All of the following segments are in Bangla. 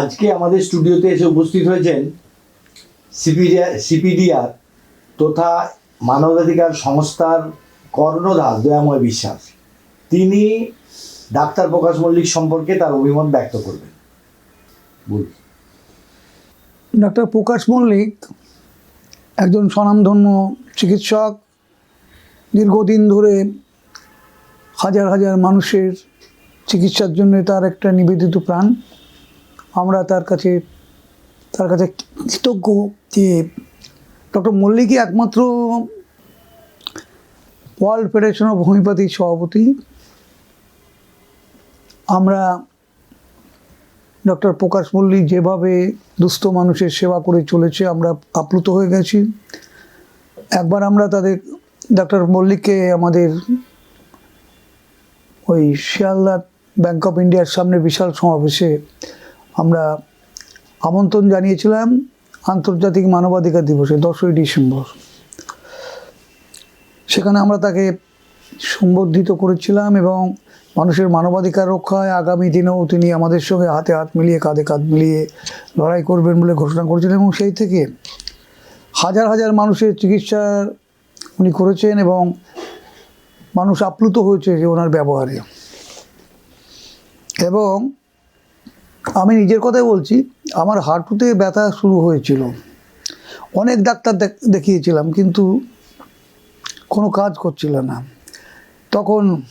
আজকে আমাদের স্টুডিওতে এসে উপস্থিত হয়েছেন সিপিডিআর সিপিডিআর তথা মানবাধিকার সংস্থার কর্ণধার দয়াময় বিশ্বাস। তিনি ডাক্তার প্রকাশ মল্লিক সম্পর্কে তার অভিমত ব্যক্ত করবেন। বলুন। ডাক্তার প্রকাশ মল্লিক একজন স্বনামধন্য চিকিৎসক। দীর্ঘদিন ধরে হাজার হাজার মানুষের চিকিৎসার জন্য তার একটা নিবেদিত প্রাণ। আমরা তার কাছে তার কাছে কৃতজ্ঞ যে ডক্টর মল্লিকই একমাত্র ওয়ার্ল্ড ফেডারেশন অফ হোমিওপ্যাথির সভাপতি। আমরা ডক্টর প্রকাশ মল্লিক যেভাবে দুস্থ মানুষের সেবা করে চলেছে, আমরা আপ্লুত হয়ে গেছি। একবার আমরা তাদের, ডক্টর মল্লিককে আমাদের ওই শিয়ালদা ব্যাংক অফ ইন্ডিয়ার সামনে বিশাল সমাবেশে আমরা আমন্ত্রণ জানিয়েছিলাম আন্তর্জাতিক মানবাধিকার দিবসে, দশই ডিসেম্বর। সেখানে আমরা তাকে সম্বর্ধিত করেছিলাম এবং মানুষের মানবাধিকার রক্ষায় আগামী দিনেও তিনি আমাদের সঙ্গে হাতে হাত মিলিয়ে, কাঁধে কাঁধ মিলিয়ে লড়াই করবেন বলে ঘোষণা করেছিলেন এবং সেই থেকে হাজার হাজার মানুষের চিকিৎসা উনি করেছেন এবং মানুষ আপ্লুত হয়েছে যে ওনার ব্যবহারে। এবং আমি নিজের কথাই বলছি, আমার হাঁটুতে ব্যথা শুরু হয়েছিল। অনেক ডাক্তার দেখ- দেখিয়েছিলাম, কিন্তু কোনো কাজ করছিল না। তখন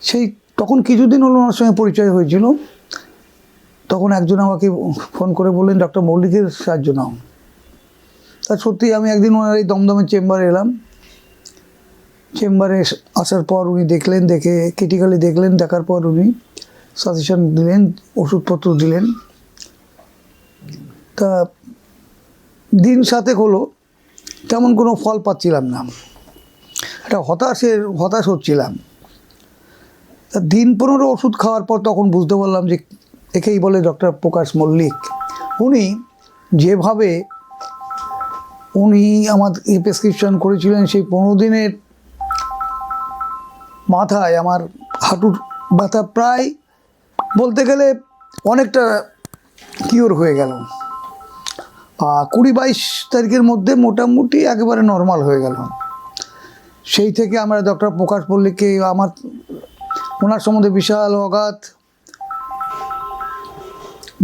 সেই, তখন কিছুদিন হলো ওনার সঙ্গে পরিচয় হয়েছিল। তখন একজন আমাকে ফোন করে বললেন ডক্টর মল্লিকের সাহায্য নাও। তা সত্যি আমি একদিন ওনার এই দমদমের চেম্বারে এলাম। চেম্বারে আসার পর উনি দেখলেন, দেখে ক্রিটিক্যালি দেখলেন, দেখার পর উনি সাজেশন দিলেন, ওষুধপত্র দিলেন। তা দিন সাথে হলো, তেমন কোনো ফল পাচ্ছিলাম না একটা হতাশের, হতাশ হচ্ছিলাম। তা দিন পনেরো ওষুধ খাওয়ার পর তখন বুঝতে পারলাম যে একেই বলে ডক্টর প্রকাশ মল্লিক। উনি যেভাবে উনি আমার প্রেসক্রিপশন করেছিলেন সেই পনেরো দিনের মাথায় আমার হাঁটুর ব্যথা প্রায় বলতে গেলে অনেকটা কিওর হয়ে গেল। কুড়ি বাইশ তারিখের মধ্যে মোটামুটি একেবারে নর্মাল হয়ে গেল। সেই থেকে আমরা ডক্টর প্রকাশ মল্লিককে আমার ওনার সম্বন্ধে বিশাল অগাধ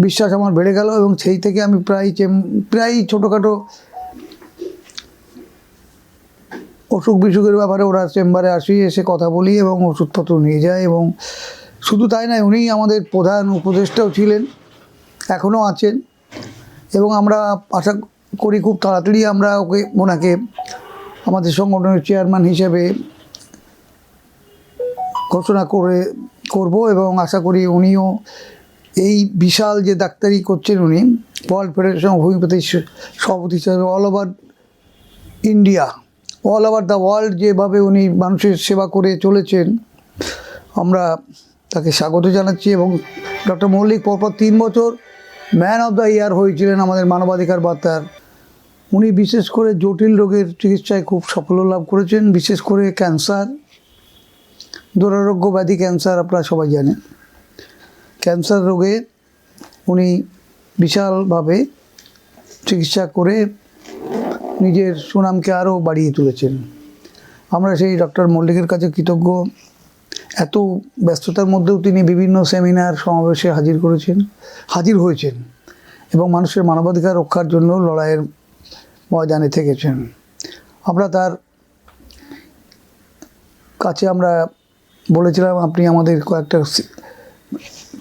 বিশ্বাস আমার বেড়ে গেল এবং সেই থেকে আমি প্রায় প্রায় ছোটোখাটো অসুখ বিসুখের ব্যাপারে ওরা চেম্বারে আসি, এসে কথা বলি এবং ওষুধপত্র নিয়ে যায় এবং শুধু তাই নয় উনি আমাদের প্রধান উপদেষ্টাও ছিলেন, এখনও আছেন, এবং আমরা আশা করি খুব তাড়াতাড়ি আমরা ওকে, ওনাকে আমাদের সংগঠনের চেয়ারম্যান হিসেবে ঘোষণা করে, করব, এবং আশা করি উনিও এই বিশাল যে ডাক্তারি করছেন উনি, ওয়ার্ল্ড ফেডারেশন হোমিওপ্যাথি সভাপতি হিসাবে all over India, all over the world যেভাবে উনি মানুষের সেবা করে চলেছেন, আমরা তাকে স্বাগত জানাচ্ছি এবং ডক্টর মল্লিক পরপর তিন বছর ম্যান অফ দ্য ইয়ার হয়েছিলেন আমাদের মানবাধিকার বার্তার। উনি বিশেষ করে জটিল রোগের চিকিৎসায় খুব সাফল্য লাভ করেছেন, বিশেষ করে ক্যান্সার দুরারোগ্য ব্যাধি ক্যান্সার আপনারা সবাই জানেন। ক্যান্সার রোগে উনি বিশালভাবে চিকিৎসা করে নিজের সুনামকে আরও বাড়িয়ে তুলেছেন। আমরা সেই ডক্টর মল্লিকের কাছে কৃতজ্ঞ। এত ব্যস্ততার মধ্যেও তিনি বিভিন্ন সেমিনার সমাবেশে হাজির করেছেন, হাজির হয়েছেন এবং মানুষের মানবাধিকার রক্ষার জন্য লড়াইয়ের ময়দানে থেকেছেন। আমরা তার কাছে আমরা বলেছিলাম, আপনি আমাদের কয়েকটা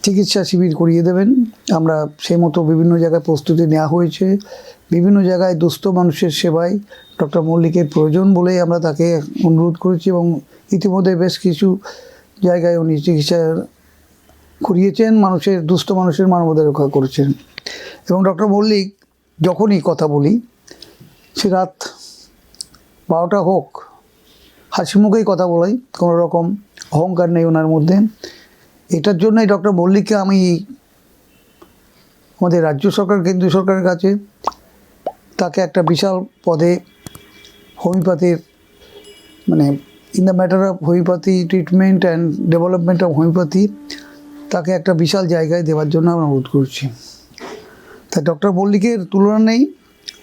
চিকিৎসা শিবির করিয়ে দেবেন। আমরা সেই মতো বিভিন্ন জায়গায় প্রস্তুতি নেওয়া হয়েছে। বিভিন্ন জায়গায় দুস্থ মানুষের সেবায় ডক্টর মল্লিকের প্রয়োজন বলেই আমরা তাকে অনুরোধ করেছি এবং ইতিমধ্যে বেশ কিছু জায়গায় উনি চিকিৎসা করিয়েছেন, মানুষের, দুস্থ মানুষের মানবতার রক্ষা করেছেন। এবং ডক্টর মল্লিক যখনই কথা বলি, সে রাত বারোটা হোক হাসি মুখেই কথা বলাই, কোনো রকম অহংকার নেই ওনার মধ্যে। এটার জন্যই ডক্টর মল্লিককে আমি আমাদের রাজ্য সরকার, কেন্দ্রীয় সরকারের কাছে তাকে একটা বিশাল পদে হোমিওপ্যাথির মানে in the matter of homeopathy treatment and development of homeopathy তাকে একটা বিশাল জায়গায় দেওয়ার জন্য আমরা অনুরোধ করছি। তাই ডক্টর মল্লিকের তুলনা নেই।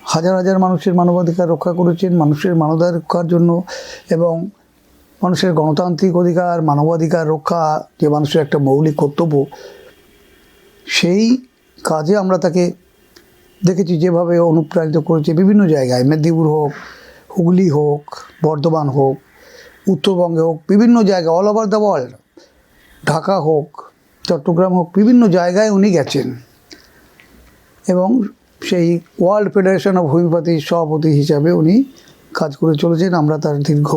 হাজার হাজার মানুষের মানবাধিকার রক্ষা করেছেন, মানুষের মানবাধিকার রক্ষার জন্য এবং মানুষের গণতান্ত্রিক অধিকার, মানবাধিকার রক্ষা, যে মানুষের একটা মৌলিক কর্তব্য, সেই কাজে আমরা তাকে দেখেছি যেভাবে অনুপ্রাণিত করেছে বিভিন্ন জায়গায়। মেদিনীপুর হোক, হুগলি হোক, বর্ধমান হোক উত্তরবঙ্গে হোক, বিভিন্ন জায়গায় all over the world Dhaka হোক, চট্টগ্রাম হোক, বিভিন্ন জায়গায় উনি গেছেন। এবং সেই ওয়ার্ল্ড ফেডারেশন অফ হোমিওপ্যাথির সভাপতি হিসাবে উনি কাজ করে চলেছেন। আমরা তার দীর্ঘ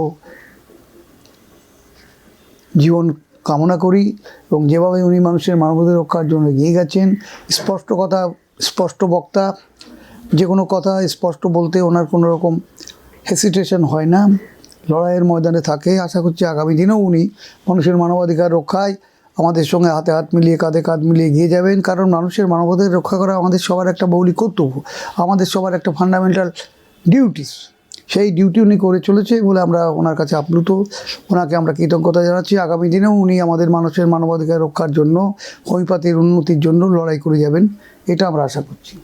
জীবন কামনা করি এবং যেভাবে উনি মানুষের মানবাধিকার রক্ষার জন্য এগিয়ে গেছেন, স্পষ্ট কথা, স্পষ্ট বক্তা, যে কোনো কথা স্পষ্ট বলতে ওনার কোনো রকম হেসিটেশন হয় না। লড়াইয়ের ময়দানে থাকে। আশা করছি আগামী দিনেও উনি মানুষের মানবাধিকার রক্ষায় আমাদের সঙ্গে হাতে হাত মিলিয়ে, কাঁধে কাঁধ মিলিয়ে এগিয়ে যাবেন। কারণ মানুষের মানবাধিকার রক্ষা করা আমাদের সবার একটা মৌলিক কর্তব্য, আমাদের সবার একটা ফান্ডামেন্টাল ডিউটিস সেই ডিউটি উনি করে চলেছে বলে আমরা ওনার কাছে আপ্লুত। ওনাকে আমরা কৃতজ্ঞতা জানাচ্ছি। আগামী দিনেও উনি আমাদের মানুষের মানবাধিকার রক্ষার জন্য হোমিওপ্যাথির উন্নতির জন্য লড়াই করে যাবেন, এটা আমরা আশা করছি।